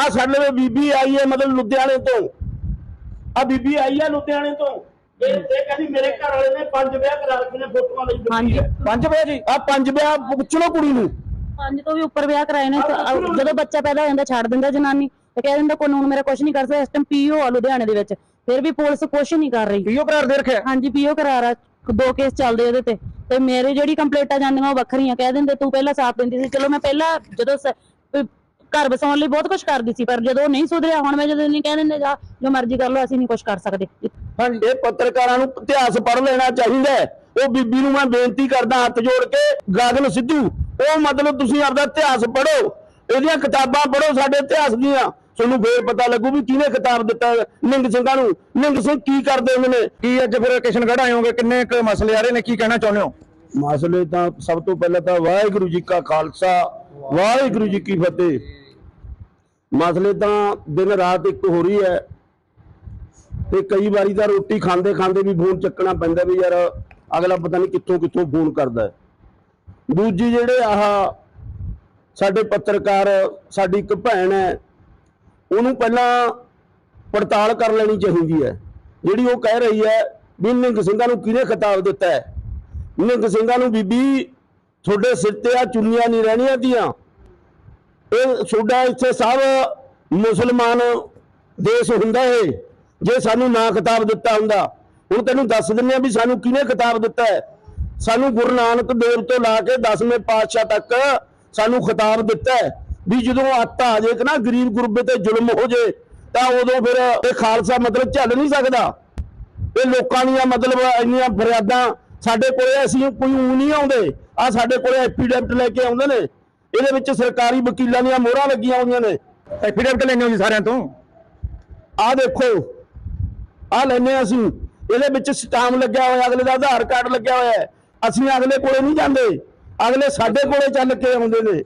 ਆ ਸਾਡੇ ਵਿੱਚ ਬੀਬੀ ਆਈ ਹੈ ਮਤਲਬ ਲੁਧਿਆਣੇ ਤੋਂ। ਆ ਬੀਬੀ ਆਈ ਹੈ ਲੁਧਿਆਣੇ ਤੋਂ। ਇਹ ਇਹ ਕਹਿੰਦੀ ਮੇਰੇ ਘਰ ਵਾਲੇ ਨੇ ਪੰਜ ਵਿਆਹ ਕਰਾ ਰੱਖੇ ਨੇ ਫੋਟੋਆਂ ਲਈ ਹਾਂਜੀ। ਪੰਜ ਵਿਆਹ ਜੀ? ਆ ਪੰਜ ਵਿਆਹ ਪੁੱਛਣੋ ਕੁੜੀ ਨੂੰ। ਪੰਜ ਤੋਂ ਵੀ ਉੱਪਰ ਵਿਆਹ ਕਰਾਏ ਨੇ ਤੇ ਜਦੋਂ ਬੱਚਾ ਪੈਦਾ ਹੋ ਜਾਂਦਾ ਛੱਡ ਦਿੰਦਾ ਜਨਾਨੀ। ਤੇ ਕਹਿ ਦਿੰਦਾ ਕਾਨੂੰਨ ਮੇਰਾ ਕੁਝ ਨਹੀਂ ਕਰ ਸਕਦਾ ਇਸ ਟਾਈਮ ਪੀਓ ਆ ਲੁਧਿਆਣੇ ਦੇ ਵਿੱਚ। ਫਿਰ ਵੀ ਪੁਲਿਸ ਕੁਝ ਨਹੀਂ ਕਰ ਰਹੀ। ਪੀਓ ਕਰਾਰ ਦੇ ਰੱਖਿਆ ਹਾਂਜੀ ਪੀਓ ਕਰਾਰ ਆ। ਦੋ ਕੇਸ ਚੱਲਦੇ ਉਹਦੇ ਤੇ। ਤੇ ਮੇਰੇ ਜਿਹੜੀ ਕੰਪਲੇਂਟਾਂ ਜਾਂਦੀਆਂ ਉਹ ਵੱਖਰੀਆਂ। ਕਹਿ ਦਿੰਦੇ ਤੂੰ ਪਹਿਲਾਂ ਸਾਥ ਦਿੰਦੀ ਸੀ। ਚਲੋ ਮੈਂ ਪਹਿਲਾਂ ਜਦੋਂ ਘਰ ਬਸਾਉਣ ਲਈ ਬਹੁਤ ਕੁਝ ਕਰਦੀ ਸੀ ਪਰ ਜਦੋਂ ਉਹ ਨਹੀਂ ਸੁਧਰਿਆ ਹੁਣ ਮੈਂ ਜਦੋਂ ਨਹੀਂ ਕਹਿ ਦਿੰਦੇ ਜਾ ਜੋ ਮਰਜ਼ੀ ਕਰ ਲਓ ਅਸੀਂ ਨਹੀਂ ਕੁਝ ਕਰ ਸਕਦੇ। ਇਹ ਪੱਤਰਕਾਰਾਂ ਨੂੰ ਇਤਿਹਾਸ ਪੜ੍ਹ ਲੈਣਾ ਚਾਹੀਦਾ ਹੈ। ਉਹ ਬੀਬੀ ਨੂੰ ਮੈਂ ਬੇਨਤੀ ਕਰਦਾ ਹੱਥ ਜੋੜ ਕੇ ਗਾਗਨ ਸਿੱਧੂ ਉਹ ਮਤਲਬ ਤੁਸੀਂ ਆਪਦਾ ਇਤਿਹਾਸ ਪੜ੍ਹੋ। ਇਹਦੀਆਂ ਕਿਤਾਬਾਂ ਪੜ੍ਹੋ ਸਾਡੇ ਇਤਿਹਾਸ ਦੀਆਂ। ਤੁਹਾਨੂੰ ਫੇਰ ਪਤਾ ਲੱਗੂ ਵੀ ਕਿਹਨੇ ਕਿਤਾਬ ਦਿੱਤਾ ਨਿੰਗ ਸਿੰਘਾਂ ਨੂੰ। ਨਿੰਗ ਸਿੰਘ ਕੀ ਕਰਦੇ ਹੁੰਦੇ ਨੇ? ਕੀ ਅੱਜ ਫਿਰ ਕਿਸ਼ਨਗੜ੍ਹ ਆਏ ਹੋਗੇ? ਕਿੰਨੇ ਕੁ ਮਸਲੇ ਆ ਰਹੇ ਨੇ? ਕੀ ਕਹਿਣਾ ਚਾਹੁੰਦੇ ਹੋ? ਮਸਲੇ ਤਾਂ ਸਭ ਤੋਂ ਪਹਿਲਾਂ ਤਾਂ ਵਾਹਿਗੁਰੂ ਜੀ ਕਾ ਖਾਲਸਾ ਵਾਹਿਗੁਰੂ ਜੀ ਕੀ ਫਤਿਹ। ਮਸਲੇ ਤਾਂ ਦਿਨ ਰਾਤ ਇੱਕ ਹੋ ਰਹੀ ਹੈ ਤੇ ਕਈ ਵਾਰੀ ਤਾਂ ਰੋਟੀ ਖਾਂਦੇ ਖਾਂਦੇ ਵੀ ਫੋਨ ਚੱਕਣਾ ਪੈਂਦਾ ਵੀ ਯਾਰ ਅਗਲਾ ਪਤਾ ਨਹੀਂ ਕਿੱਥੋਂ ਕਿੱਥੋਂ ਫੋਨ ਕਰਦਾ ਹੈ। ਦੂਜੀ ਜਿਹੜੇ ਆਹ ਸਾਡੇ ਪੱਤਰਕਾਰ, ਸਾਡੀ ਇੱਕ ਭੈਣ ਹੈ, ਉਹਨੂੰ ਪਹਿਲਾਂ ਪੜਤਾਲ ਕਰ ਲੈਣੀ ਚਾਹੀਦੀ ਹੈ। ਜਿਹੜੀ ਉਹ ਕਹਿ ਰਹੀ ਹੈ ਵੀ ਨਿੰਗ ਸਿੰਘਾਂ ਨੂੰ ਕਿਹਨੇ ਖਿਤਾਬ ਦਿੱਤਾ ਹੈ? ਨਿੰਗ ਸਿੰਘਾਂ ਨੂੰ ਬੀਬੀ, ਤੁਹਾਡੇ ਸਿਰ ਤੇ ਆ ਚੁੰਨੀਆਂ ਨਹੀਂ ਰਹਿਣੀਆਂ ਦੀਆਂ ਇਹ ਤੁਹਾਡਾ ਇੱਥੇ ਸਭ ਮੁਸਲਮਾਨ ਦੇਸ਼ ਹੁੰਦਾ ਹੈ ਜੇ ਸਾਨੂੰ ਨਾ ਖਿਤਾਬ ਦਿੱਤਾ ਹੁੰਦਾ। ਹੁਣ ਤੈਨੂੰ ਦੱਸ ਦਿੰਦੇ ਆ ਵੀ ਸਾਨੂੰ ਕਿਹਨੇ ਖਿਤਾਬ ਦਿੱਤਾ ਹੈ? ਸਾਨੂੰ ਗੁਰੂ ਨਾਨਕ ਦੇਵ ਤੋਂ ਲਾ ਕੇ 10ਵੇਂ ਪਾਤਸ਼ਾਹ ਤੱਕ ਸਾਨੂੰ ਖਿਤਾਬ ਦਿੱਤਾ ਹੈ। ਵੀ ਜਦੋਂ ਆਤਾ ਆ ਜੇ ਕਿ ਨਾ ਗਰੀਬ ਗੁਰਬੇ ਤੇ ਜ਼ੁਲਮ ਹੋ ਜੇ, ਤਾਂ ਉਦੋਂ ਫਿਰ ਇਹ ਖਾਲਸਾ ਮਤਲਬ ਝੱਲ ਨਹੀਂ ਸਕਦਾ। ਇਹ ਲੋਕਾਂ ਦੀਆਂ ਮਤਲਬ ਇੰਨੀਆਂ ਫਰਿਆਦਾਂ ਸਾਡੇ ਕੋਲੇ ਅਸੀਂ ਕੋਈ ਊ ਨਹੀਂ ਆਉਂਦੇ। ਆ ਸਾਡੇ ਕੋਲੇ ਐਫੀਡੈਵਿਟ ਲੈ ਕੇ ਆਉਂਦੇ ਨੇ। ਇਹਦੇ ਵਿੱਚ ਸਰਕਾਰੀ ਵਕੀਲਾਂ ਦੀਆਂ ਮੋਹਰਾਂ ਲੱਗੀਆਂ ਹੋਈਆਂ ਨੇ। ਐਫੀਡੇਵਿਟ ਲੈਣੇ ਹੋ ਜੀ ਸਾਰਿਆਂ ਤੋਂ? ਆਹ ਦੇਖੋ ਆਹ ਲੈਨੇ ਅਸੀਂ। ਇਹਦੇ ਵਿੱਚ ਸਟਾਮ ਲੱਗਿਆ ਹੋਇਆ ਅਗਲੇ ਦਾ ਆਧਾਰ ਕਾਰਡ ਲੱਗਿਆ ਹੋਇਆ ਹੈ। ਅਸੀਂ ਅਗਲੇ ਕੋਲੇ ਨਹੀਂ ਜਾਂਦੇ। ਅਗਲੇ ਸਾਡੇ ਕੋਲੇ ਚੱਲ ਕੇ ਆਉਂਦੇ ਨੇ।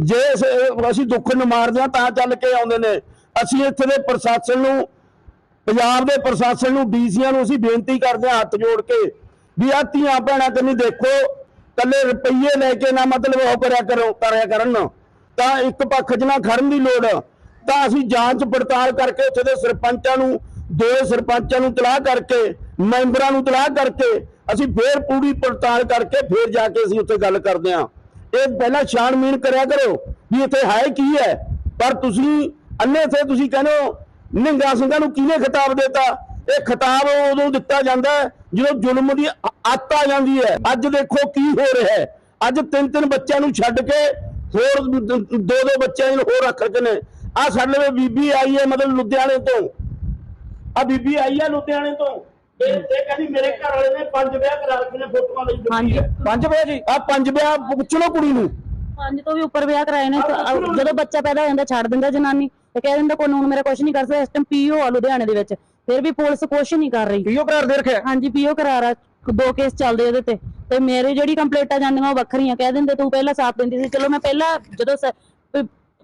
ਜੇ ਅਸ- ਦੁੱਖ ਨਿਮਾਰਦੇ ਹਾਂ ਤਾਂ ਚੱਲ ਕੇ ਆਉਂਦੇ ਨੇ। ਅਸੀਂ ਇੱਥੇ ਦੇ ਪ੍ਰਸ਼ਾਸਨ ਨੂੰ ਪੰਜਾਬ ਦੇ ਪ੍ਰਸ਼ਾਸਨ ਨੂੰ ਡੀਸੀਆਂ ਨੂੰ ਅਸੀਂ ਬੇਨਤੀ ਕਰਦੇ ਹਾਂ ਹੱਥ ਜੋੜ ਕੇ ਵੀ ਆ ਧੀਆਂ ਭੈਣਾਂ ਕੰਨੀ ਦੇਖੋ ਕੱਲੇ ਰੁਪਈਏ ਲੈ ਕੇ ਨਾ ਮਤਲਬ ਉਹ ਕਰਿਆ ਕਰੋ, ਕਰਿਆ ਕਰਨ। ਤਾਂ ਇੱਕ ਪੱਖ 'ਚ ਨਾ ਖੜਨ ਦੀ ਲੋੜ। ਤਾਂ ਅਸੀਂ ਜਾਂਚ ਪੜਤਾਲ ਕਰਕੇ ਉੱਥੇ ਦੇ ਸਰਪੰਚਾਂ ਨੂੰ, ਦੋ ਸਰਪੰਚਾਂ ਨੂੰ ਤਲਾਹ ਕਰਕੇ, ਮੈਂਬਰਾਂ ਨੂੰ ਤਲਾਹ ਕਰਕੇ, ਅਸੀਂ ਫੇਰ ਪੂਰੀ ਪੜਤਾਲ ਕਰਕੇ ਫੇਰ ਜਾ ਕੇ ਅਸੀਂ ਉੱਥੇ ਗੱਲ ਕਰਦੇ ਹਾਂ। ਇਹ ਪਹਿਲਾਂ ਛਾਣਮੀਣ ਕਰਿਆ ਕਰੋ ਵੀ ਇੱਥੇ ਹੈ ਕੀ ਹੈ। ਪਰ ਤੁਸੀਂ ਅੰਨੇ ਥੇ ਤੁਸੀਂ ਕਹਿੰਦੇ ਹੋ, ਨਿੰਗਾ ਸਿੰਘਾਂ ਨੂੰ ਕਿਹਨੇ ਖਿਤਾਬ ਦਿੱਤਾ? ਇਹ ਖਿਤਾਬ ਉਦੋਂ ਦਿੱਤਾ ਜਾਂਦਾ ਜਦੋਂ ਜ਼ੁਲਮ ਦੀ ਅੱਤ ਆ ਜਾਂਦੀ ਹੈ। ਅੱਜ ਦੇਖੋ ਕੀ ਹੋ ਰਿਹਾ ਹੈ। ਅੱਜ ਤਿੰਨ ਤਿੰਨ ਬੱਚਿਆਂ ਨੂੰ ਛੱਡ ਕੇ ਹੋਰ ਦੋ ਦੋ ਬੱਚਿਆਂ ਨੂੰ ਹੋਰ ਰੱਖ ਕੇ ਨੇ। ਆ ਸਾਡੇ ਵਿੱਚ ਬੀਬੀ ਆਈ ਹੈ ਮਤਲਬ ਲੁਧਿਆਣੇ ਤੋਂ। ਆ ਬੀਬੀ ਆਈ ਹੈ ਲੁਧਿਆਣੇ ਤੋਂ। ਇਹ ਕਹਿੰਦੀ ਮੇਰੇ ਘਰ ਵਾਲੇ ਨੇ ਪੰਜ ਵਿਆਹ ਕਰਾ ਰੱਖੇ ਨੇ ਫੋਟੋਆਂ ਲਈ ਹਾਂਜੀ। ਪੰਜ ਵਿਆਹ ਜੀ? ਆ ਪੰਜ ਵਿਆਹ ਪੁੱਛਣੋ ਕੁੜੀ ਨੂੰ। ਪੰਜ ਤੋਂ ਵੀ ਉੱਪਰ ਵਿਆਹ ਕਰਾਏ ਨੇ। ਜਦੋਂ ਬੱਚਾ ਪੈਦਾ ਹੋ ਜਾਂਦਾ ਛੱਡ ਦਿੰਦਾ ਜਨਾਨੀ। ਤੇ ਕਹਿ ਦਿੰਦਾ ਕਾਨੂੰਨ ਮੇਰਾ ਕੁਝ ਨਹੀਂ ਕਰ ਸਕਦਾ ਇਸ ਟਾਈਮ ਪੀਓ ਆ ਲੁਧਿਆਣੇ ਦੇ ਵਿੱਚ। ਫਿਰ ਵੀ ਪੁਲਿਸ ਕੁਝ ਨਹੀਂ ਕਰ ਰਹੀ। ਪੀਓ ਕਰਾਰ ਦੇ ਰੱਖਿਆ? ਹਾਂਜੀ ਪੀਓ ਕਰਾਰ ਆ। ਦੋ ਕੇਸ ਚੱਲਦੇ ਉਹਦੇ ਤੇ। ਤੇ ਮੇਰੇ ਜਿਹੜੀ ਕੰਪਲੇਂਟਾਂ ਜਾਂਦੀਆਂ ਉਹ ਵੱਖਰੀਆਂ। ਕਹਿ ਦਿੰਦੇ ਤੂੰ ਪਹਿਲਾਂ ਸਾਥ ਦਿੰਦੀ ਸੀ। ਚਲੋ ਮੈਂ ਪਹਿਲਾਂ ਜਦੋਂ ਸ- ਅਹ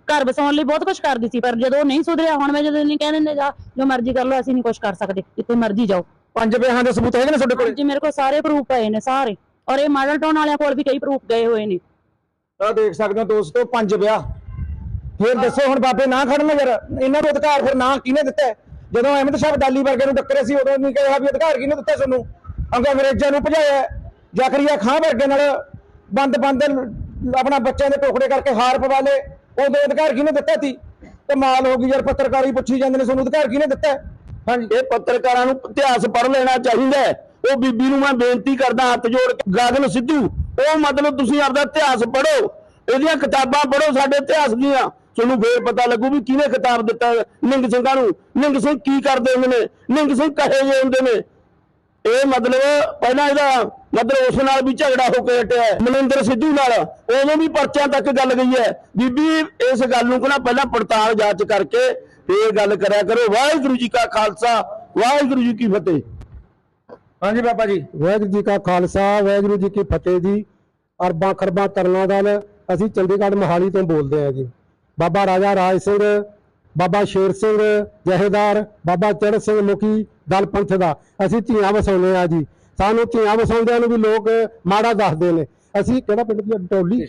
ਘਰ ਬਸਾਉਣ ਲਈ ਬਹੁਤ ਕੁਝ ਕਰਦੀ ਸੀ ਪਰ ਜਦੋਂ ਉਹ ਨਹੀਂ ਸੁਧਰਿਆ ਹੁਣ ਮੈਂ ਜਦੋਂ ਨਹੀਂ ਕਹਿ ਦਿੰਦੇ ਜਾ ਜੋ ਮਰਜ਼ੀ ਕਰ ਲਓ ਅਸੀਂ ਨਹੀਂ ਕੁਝ ਕਰ ਸਕਦੇ। ਜਿੱਥੇ ਮਰਜ਼ੀ ਜਾਓ। ਪੰਜ ਵਿਆਹਾਂ ਦੇ ਸਬੂਤ ਹੈਗੇ ਨੇ ਤੁਹਾਡੇ ਕੋਲ? ਜੀ ਮੇਰੇ ਕੋਲ ਸਾਰੇ ਪ੍ਰੂਫ ਪਏ ਨੇ ਸਾਰੇ। ਔਰ ਇਹ ਮਾਡਲ ਟਾਊਨ ਵਾਲਿਆਂ ਕੋਲ ਵੀ ਕਈ ਪ੍ਰੂਫ ਗਏ ਹੋਏ ਨੇ। ਆ ਦੇਖ ਸਕਦੇ ਹੋ ਦੋਸਤੋ ਪੰਜ ਵਿਆਹ ਫਿਰ ਦੱਸੋ ਹੁਣ ਬਾਬੇ ਨਾ ਖੜਨ ਯਾਰ ਇਹਨਾਂ ਨੂੰ ਅਧਿਕਾਰ ਫਿਰ ਨਾ ਕਿਹਨੇ ਦਿੱਤਾ? ਜਦੋਂ ਅਹਿਮਦ ਸ਼ਾਹ ਅਬਦਾਲੀ ਵਰਗੇ ਨੂੰ ਟੱਕਰੇ ਸੀ ਉਦੋਂ ਨਹੀਂ ਕਿਹਾ ਵੀ ਅਧਿਕਾਰ ਕਿਹਨੇ ਦਿੱਤਾ ਤੁਹਾਨੂੰ ਅੰਗ ਅੰਗਰੇਜ਼ਾਂ ਨੂੰ ਭਜਾਇਆ। ਜ਼ਕਰੀਆ ਖਾਂ ਵਰਗੇ ਨਾਲ ਬੰਦ ਬੰਦ ਆਪਣਾ ਬੱਚਿਆਂ ਦੇ ਟੋਕਰੇ ਕਰਕੇ ਹਾਰ ਪਵਾ ਲਏ। ਉਦੋਂ ਅਧਿਕਾਰ ਕਿਹਨੇ ਦਿੱਤਾ ਸੀ? ਕਮਾਲ ਹੋ ਗਈ ਯਾਰ ਪੱਤਰਕਾਰੀ ਪੁੱਛੀ ਜਾਂਦੇ ਨੇ ਤੁਹਾਨੂੰ ਅਧਿਕਾਰ ਕਿਹਨੇ ਦਿੱਤਾ? ਹਾਂਜੀ। ਇਹ ਪੱਤਰਕਾਰਾਂ ਨੂੰ ਇਤਿਹਾਸ ਪੜ੍ਹ ਲੈਣਾ ਚਾਹੀਦਾ ਉਹ ਬੀਬੀ ਨੂੰ ਮੈਂ ਬੇਨਤੀ ਕਰਦਾ ਹੱਥ ਜੋੜ ਕੇ। ਗਾਗਨ ਸਿੱਧੂ ਉਹ ਮਤਲਬ ਤੁਸੀਂ ਆਪਦਾ ਇਤਿਹਾਸ ਪੜ੍ਹੋ। ਇਹਦੀਆਂ ਕਿਤਾਬਾਂ ਪੜ੍ਹੋ ਸਾਡੇ ਇਤਿਹਾਸ ਦੀਆਂ। ਤੁਹਾਨੂੰ ਫੇਰ ਪਤਾ ਲੱਗੂ ਵੀ ਕਿਹਨੇ ਕਿਤਾਬ ਦਿੱਤਾ ਨਿੰਗ ਸਿੰਘਾਂ ਨੂੰ। ਨਿੰਗ ਸਿੰਘ ਕੀ ਕਰਦੇ ਹੁੰਦੇ ਨੇ? ਨਿੰਗ ਸਿੰਘ ਕਹੇ ਜੇ ਹੁੰਦੇ ਨੇ। ਇਹ ਮਤਲਬ ਪਹਿਲਾਂ ਇਹਦਾ ਮਤਲਬ ਉਸ ਨਾਲ ਵੀ ਝਗੜਾ ਹੋ ਕੇ ਹਟਿਆ ਮਨਿੰਦਰ ਸਿੱਧੂ ਨਾਲ ਉਦੋਂ ਵੀ ਪਰਚਿਆਂ ਤੱਕ ਗੱਲ ਗਈ ਹੈ। ਬੀਬੀ ਇਸ ਗੱਲ ਨੂੰ ਕਹਿੰਦਾ ਪਹਿਲਾਂ ਪੜਤਾਲ ਜਾਂਚ ਕਰਕੇ ਫੇਰ ਗੱਲ ਕਰਿਆ ਕਰੋ। ਵਾਹਿਗੁਰੂ ਜੀ ਕਾ ਖਾਲਸਾ। ਵਾਹਿਗੁਰੂ ਜੀ ਕੀ ਫਤਿਹ। ਹਾਂਜੀ ਬਾਬਾ ਜੀ। ਵਾਹਿਗੁਰੂ ਜੀ ਕਾ ਖਾਲਸਾ ਵਾਹਿਗੁਰੂ ਜੀ ਕੀ ਫਤਿਹ ਜੀ। ਅਰਬਾਂ ਖਰਬਾਂ ਤਰਨਾ ਦਲ ਅਸੀਂ ਚੰਡੀਗੜ੍ਹ ਮੋਹਾਲੀ ਤੋਂ ਬੋਲਦੇ ਹਾਂ ਜੀ। ਬਾਬਾ ਰਾਜਾ ਰਾਜ ਸਿੰਘ ਬਾਬਾ ਸ਼ੇਰ ਸਿੰਘ ਜਹੇਦਾਰ ਬਾਬਾ ਚੜ੍ਹ ਸਿੰਘ ਮੁਖੀ ਦਲ ਪੰਥ ਦਾ। ਅਸੀਂ ਧੀਆਂ ਵਸਾਉਂਦੇ ਆ ਜੀ। ਸਾਨੂੰ ਧੀਆਂ ਵਸਾਉਂਦਿਆਂ ਨੂੰ ਵੀ ਲੋਕ ਮਾੜਾ ਦੱਸਦੇ ਨੇ। ਅਸੀਂ ਕਿਹੜਾ ਪਿੰਡ ਦੀ ਡੋਲੀ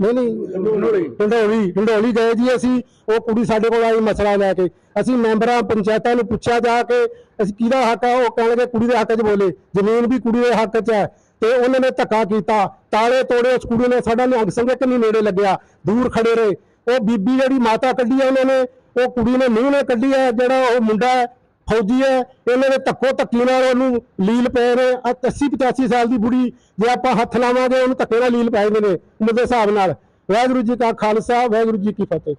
ਨਹੀਂ ਨਹੀਂ। ਢੰਡੋਲੀ। ਢੰਡੋਲੀ ਗਏ ਜੀ ਅਸੀਂ। ਉਹ ਕੁੜੀ ਸਾਡੇ ਕੋਲ ਆਈ ਮਸਲਾ ਲੈ ਕੇ। ਅਸੀਂ ਮੈਂਬਰਾਂ ਪੰਚਾਇਤਾਂ ਨੂੰ ਪੁੱਛਿਆ ਜਾ ਕੇ ਅਸੀਂ ਕਿਹਦਾ ਹੱਕ ਹੈ ਉਹ ਕਹਿਣਗੇ ਕੁੜੀ ਦੇ ਹੱਕ 'ਚ ਬੋਲੇ। ਜ਼ਮੀਨ ਵੀ ਕੁੜੀ ਦੇ ਹੱਕ 'ਚ ਹੈ। ਤੇ ਉਹਨਾਂ ਨੇ ਧੱਕਾ ਕੀਤਾ। ਤਾਲੇ ਤੋੜੇ ਉਸ ਕੁੜੀ ਨੇ। ਸਾਡਾ ਨਿਹੰਗ ਸਿੰਘ ਇੱਕ ਨਹੀਂ ਨੇੜੇ ਲੱਗਿਆ। ਦੂਰ ਖੜੇ ਰਹੇ। ਉਹ ਬੀਬੀ ਜਿਹੜੀ ਮਾਤਾ ਕੱਢੀ ਹੈ ਉਹਨਾਂ ਨੇ, ਉਹ ਕੁੜੀ ਨੇ ਮੂੰਹ ਨੇ ਕੱਢੀ ਹੈ ਜਿਹੜਾ ਉਹ ਮੁੰਡਾ ਹੈ, ਫੌਜੀ ਹੈ, ਇਹਨਾਂ ਦੇ ਧੱਕੋ ਧੱਕੀ ਨਾਲ ਉਹਨੂੰ ਲੀਲ ਪਏ ਨੇ। 80 85 ਸਾਲ ਦੀ ਬੁੜੀ, ਜੇ ਆਪਾਂ ਹੱਥ ਲਾਵਾਂਗੇ, ਉਹਨੂੰ ਧੱਕੇ ਨਾਲ ਲੀਲ ਪੈ ਜਾਂਦੇ ਨੇ ਉਹਦੇ ਹਿਸਾਬ ਨਾਲ। ਵਾਹਿਗੁਰੂ ਜੀ ਕਾ ਖਾਲਸਾ, ਵਾਹਿਗੁਰੂ ਜੀ ਕੀ ਫਤਿਹ।